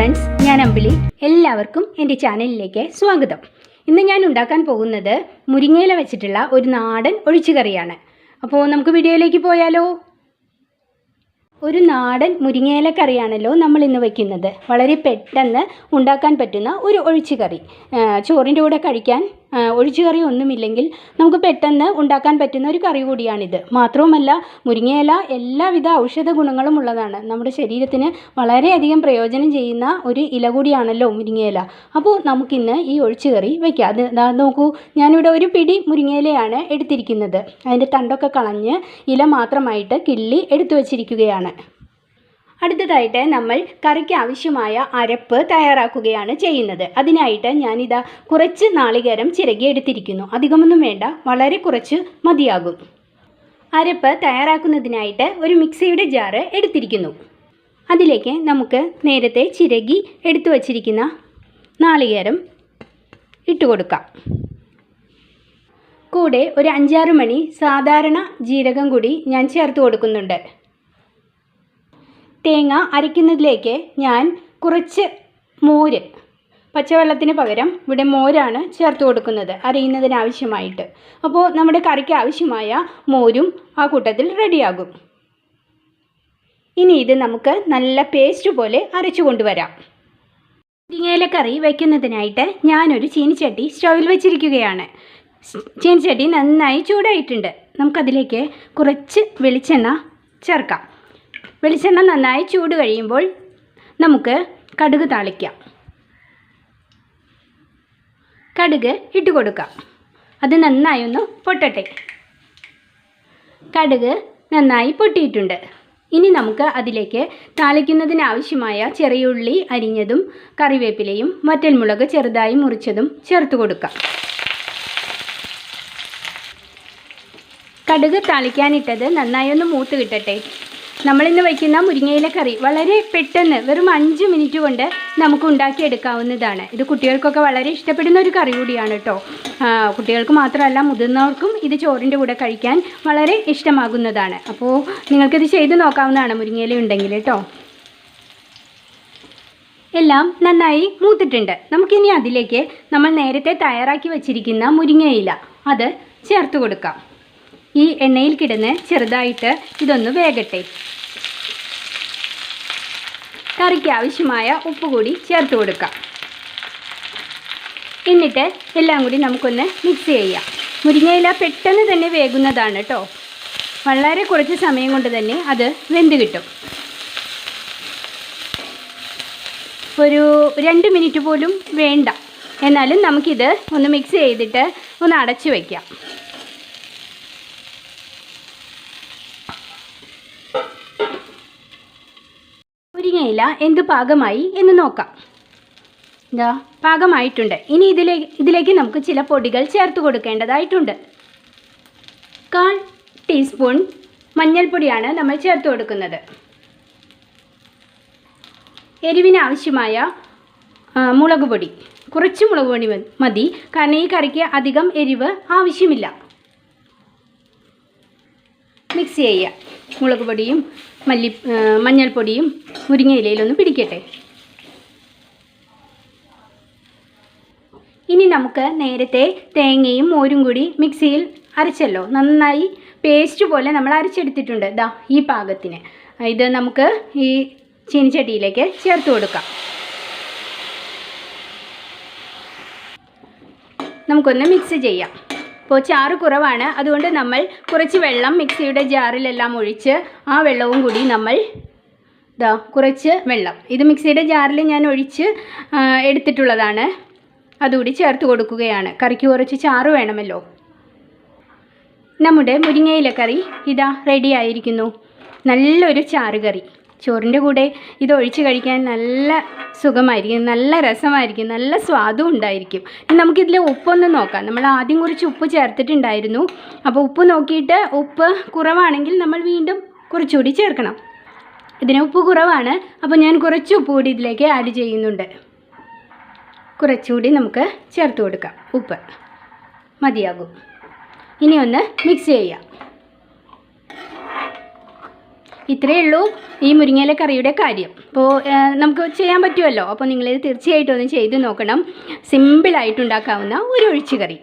Friends ഞാൻ അമ്പിളി. എല്ലാവർക്കും എന്റെ ചാനലിലേക്ക് സ്വാഗതം. ഇന്ന് ഞാൻ ഉണ്ടാക്കാൻ പോകുന്നത് മുരിങ്ങയില വെച്ചിട്ടുള്ള ഒരു നാടൻ ഒഴിച്ചുകറിയാണ്. അപ്പോൾ നമുക്ക് വീഡിയോയിലേക്ക് പോയാലോ? ഒരു നാടൻ മുരിങ്ങയില കറിയാണല്ലോ നമ്മൾ ഇന്ന് വയ്ക്കുന്നത് വളരെ പെട്ടെന്ന് ഉണ്ടാക്കാൻ പറ്റുന്ന ഒരു ഒഴിച്ചുകറി. ചോറിന്റെ കൂടെ കഴിക്കാൻ ഒഴിച്ചുകറി ഒന്നുമില്ലെങ്കിൽ നമുക്ക് പെട്ടെന്ന് ഉണ്ടാക്കാൻ പറ്റുന്ന ഒരു കറി കൂടിയാണിത് മാത്രവുമല്ല മുരിങ്ങയില എല്ലാവിധ ഔഷധ ഗുണങ്ങളും ഉള്ളതാണ്. നമ്മുടെ ശരീരത്തിന് വളരെയധികം പ്രയോജനം ചെയ്യുന്ന ഒരു ഇല കൂടിയാണല്ലോ മുരിങ്ങയില. അപ്പോൾ നമുക്കിന്ന് ഈ ഒഴിച്ചുകറി വയ്ക്കാം അത് നോക്കൂ ഞാനിവിടെ ഒരു പിടി മുരിങ്ങയിലയാണ് എടുത്തിരിക്കുന്നത്. അതിന്റെ തണ്ടൊക്കെ കളഞ്ഞ് ഇല മാത്രമായിട്ട് കിള്ളി എടുത്തു വച്ചിരിക്കുകയാണ് അടുത്തതായിട്ട് നമ്മൾ കറിക്ക് ആവശ്യമായ അരപ്പ് തയ്യാറാക്കുകയാണ് ചെയ്യുന്നത്. അതിനായിട്ട് ഞാനിതാ കുറച്ച് നാളികേരം ചിരകി എടുത്തിരിക്കുന്നു. അധികമൊന്നും വേണ്ട വളരെ കുറച്ച് മതിയാകും. അരപ്പ് തയ്യാറാക്കുന്നതിനായിട്ട് ഒരു മിക്സിയുടെ ജാറ് എടുത്തിരിക്കുന്നു. അതിലേക്ക് നമുക്ക് നേരത്തെ ചിരകി എടുത്തു വച്ചിരിക്കുന്ന നാളികേരം ഇട്ട് കൊടുക്കാം. കൂടെ ഒരു അഞ്ചാറ് മണി സാധാരണ ജീരകം കൂടി ഞാൻ ചേർത്ത് കൊടുക്കുന്നുണ്ട്. തേങ്ങ അരയ്ക്കുന്നതിലേക്ക് ഞാൻ കുറച്ച് മോര് പച്ചവെള്ളത്തിന് പകരം ഇവിടെ മോരാണ് ചേർത്ത് കൊടുക്കുന്നത് അരയുന്നതിനാവശ്യമായിട്ട്. അപ്പോൾ നമ്മുടെ കറിക്ക് ആവശ്യമായ മോരും ആ കൂട്ടത്തിൽ റെഡിയാകും. ഇനി ഇത് നമുക്ക് നല്ല പേസ്റ്റ് പോലെ അരച്ചു കൊണ്ടുവരാം. മുരിങ്ങയിലക്കറി വയ്ക്കുന്നതിനായിട്ട് ഞാനൊരു ചീനിച്ചട്ടി സ്റ്റൗവിൽ വെച്ചിരിക്കുകയാണ്. ചീനിച്ചട്ടി നന്നായി ചൂടായിട്ടുണ്ട്. നമുക്കതിലേക്ക് കുറച്ച് വെളിച്ചെണ്ണ ചേർക്കാം. വെളിച്ചെണ്ണ നന്നായി ചൂട് കഴിയുമ്പോൾ നമുക്ക് കടുക് താളിക്കാം. കടുക് ഇട്ട് കൊടുക്കാം. അത് നന്നായി ഒന്ന് പൊട്ടട്ടെ. കടുക് നന്നായി പൊട്ടിയിട്ടുണ്ട്. ഇനി നമുക്ക് അതിലേക്ക് താളിക്കുന്നതിനാവശ്യമായ ചെറിയ ഉള്ളി അരിഞ്ഞതും കറിവേപ്പിലയും വറ്റൽമുളക് ചെറുതായി മുറിച്ചതും ചേർത്ത് കൊടുക്കാം. കടുക് താളിക്കാനിട്ടത് നന്നായി ഒന്ന് മൂത്ത് കിട്ടട്ടെ. നമ്മളിന്ന് വയ്ക്കുന്ന മുരിങ്ങയില കറി വളരെ പെട്ടെന്ന് വെറും അഞ്ച് മിനിറ്റ് കൊണ്ട് നമുക്ക് ഉണ്ടാക്കിയെടുക്കാവുന്നതാണ്. ഇത് കുട്ടികൾക്കൊക്കെ വളരെ ഇഷ്ടപ്പെടുന്ന ഒരു കറി കൂടിയാണ് കേട്ടോ കുട്ടികൾക്ക് മാത്രമല്ല മുതിർന്നവർക്കും ഇത് ചോറിന്റെ കൂടെ കഴിക്കാൻ വളരെ ഇഷ്ടമാകുന്നതാണ്. അപ്പോൾ നിങ്ങൾക്കിത് ചെയ്ത് നോക്കാവുന്നതാണ് മുരിങ്ങയില ഉണ്ടെങ്കിൽ കേട്ടോ എല്ലാം നന്നായി മൂത്തിട്ടുണ്ട്. നമുക്കിനി അതിലേക്ക് നമ്മൾ നേരത്തെ തയ്യാറാക്കി വച്ചിരിക്കുന്ന മുരിങ്ങയില അത് ചേർത്ത് കൊടുക്കാം. ഈ എണ്ണയിൽ കിടന്ന് ചെറുതായിട്ട് ഇതൊന്ന് വേകട്ടെ. കറിക്ക് ആവശ്യമായ ഉപ്പ് കൂടി ചേർത്ത് കൊടുക്കാം. എന്നിട്ട് എല്ലാം കൂടി നമുക്കൊന്ന് മിക്സ് ചെയ്യാം. മുരിങ്ങയില പെട്ടെന്ന് തന്നെ വേകുന്നതാണ് കേട്ടോ വളരെ കുറച്ച് സമയം കൊണ്ട് തന്നെ അത് വെന്ത് കിട്ടും. ഒരു രണ്ട് മിനിറ്റ് പോലും വേണ്ട. എന്നാലും നമുക്കിത് ഒന്ന് മിക്സ് ചെയ്തിട്ട് ഒന്ന് അടച്ചു വയ്ക്കാം മുരിങ്ങയില എന്ത് പാകമായി എന്ന് നോക്കാം. എന്താ പാകമായിട്ടുണ്ട്. ഇനി ഇതിലേക്ക് ഇതിലേക്ക് നമുക്ക് ചില പൊടികൾ ചേർത്ത് കൊടുക്കേണ്ടതായിട്ടുണ്ട്. കാൽ ടീസ്പൂൺ മഞ്ഞൾപ്പൊടിയാണ് നമ്മൾ ചേർത്ത് കൊടുക്കുന്നത്. എരിവിനാവശ്യമായ മുളക് പൊടി കുറച്ച് മുളക് പൊടി മതി. കാരണം ഈ കറിക്ക് അധികം എരിവ് ആവശ്യമില്ല. മിക്സ് ചെയ്യുക. മുളക് പൊടിയും മല്ലി മഞ്ഞൾപ്പൊടിയും മഞ്ഞൾപ്പൊടിയും മുരിങ്ങയിലയിലൊന്ന് പിടിക്കട്ടെ. ഇനി നമുക്ക് നേരത്തെ തേങ്ങയും മോരും കൂടി മിക്സിയിൽ അരച്ചല്ലോ. നന്നായി പേസ്റ്റ് പോലെ നമ്മൾ അരച്ചെടുത്തിട്ടുണ്ട്. ദാ ഈ പാകത്തിന്. ഇത് നമുക്ക് ഈ ചീനിച്ചട്ടിയിലേക്ക് ചേർത്ത് കൊടുക്കാം. നമുക്കൊന്ന് മിക്സ് ചെയ്യാം. ഇപ്പോൾ ചാറ് കുറവാണ്. അതുകൊണ്ട് നമ്മൾ കുറച്ച് വെള്ളം മിക്സിയുടെ ജാറിലെല്ലാം ഒഴിച്ച് ആ വെള്ളവും കൂടി നമ്മൾ ഇതാ കുറച്ച് വെള്ളം. ഇത് മിക്സിയുടെ ജാറിൽ ഞാൻ ഒഴിച്ച് എടുത്തിട്ടുള്ളതാണ്. അതുകൂടി ചേർത്ത് കൊടുക്കുകയാണ്. കറിക്ക് കുറച്ച് ചാറ് വേണമല്ലോ. നമ്മുടെ മുരിങ്ങയില കറി ഇതാ റെഡി ആയിരിക്കുന്നു. നല്ലൊരു ചാറ് കറി. ചോറിന്റെ കൂടെ ഇത് ഒഴിച്ച് കഴിക്കാൻ നല്ല സുഖമായിരിക്കും നല്ല രസമായിരിക്കും നല്ല സ്വാദും ഉണ്ടായിരിക്കും. നമുക്കിതിൽ ഉപ്പൊന്ന് നോക്കാം. നമ്മൾ ആദ്യം കുറച്ച് ഉപ്പ് ചേർത്തിട്ടുണ്ടായിരുന്നു. അപ്പോൾ ഉപ്പ് നോക്കിയിട്ട് ഉപ്പ് കുറവാണെങ്കിൽ നമ്മൾ വീണ്ടും കുറച്ചുകൂടി ചേർക്കണം. ഇതിന് ഉപ്പ് കുറവാണ്. അപ്പോൾ ഞാൻ കുറച്ച് ഉപ്പ് കൂടി ഇതിലേക്ക് ആഡ് ചെയ്യുന്നുണ്ട്. കുറച്ചുകൂടി നമുക്ക് ചേർത്ത് കൊടുക്കാം. ഉപ്പ് മതിയാകും. ഇനി ഒന്ന് മിക്സ് ചെയ്യാം. ഇത്രയേ ഉള്ളൂ ഈ മുരിങ്ങയില കറിയുടെ കാര്യം. അപ്പോൾ നമുക്ക് ചെയ്യാൻ പറ്റുമല്ലോ? അപ്പോൾ നിങ്ങളിത് തീർച്ചയായിട്ടും ഒന്ന് ചെയ്ത് നോക്കണം. സിമ്പിളായിട്ട് ഉണ്ടാക്കാവുന്ന ഒരു ഒഴിച്ചുകറി